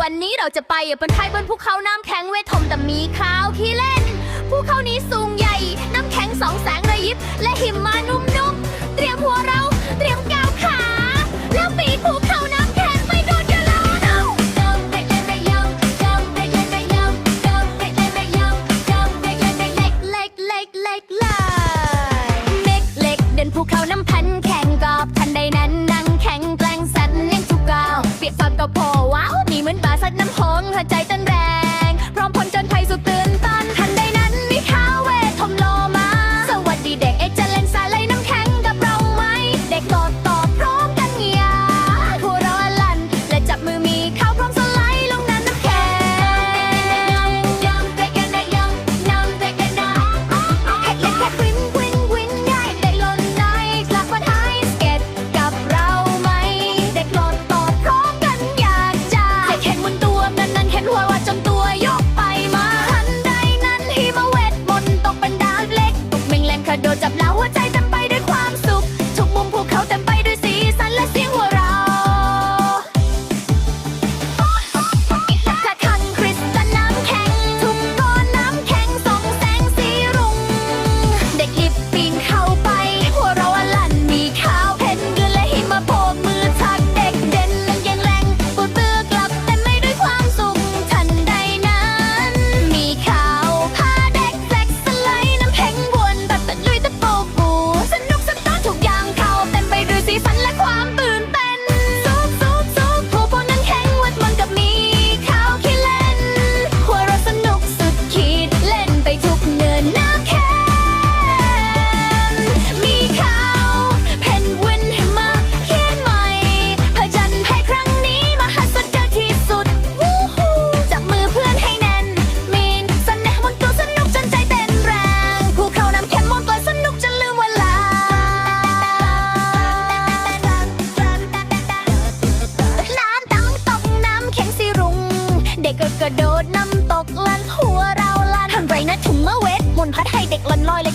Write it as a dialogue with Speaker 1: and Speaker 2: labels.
Speaker 1: วันนี้เราจะไปบนไทยบนภูเขาน้ำแข็งเวทมแต่มีข้าวขี้เล่น ภูเขานี้สูงใหญ่ น้ำแข็งสองแสงระยิบ และหิมะนุ่มๆ เตรียมหัวเราเตรียมก้าวขา แล้วปีนภูเขาน้ำแข็งไปโดนกันแล้ว Don't break it, break it, don't break it, break it, don't break it, break it, don't break it, break it เล็กเล็กเล็กเล็กเล็กเล็กเดินภูเขาน้ำ โดนจับแล้ว ถุงเมื่เวทมนพัดให้เด็กลอนลอยเลย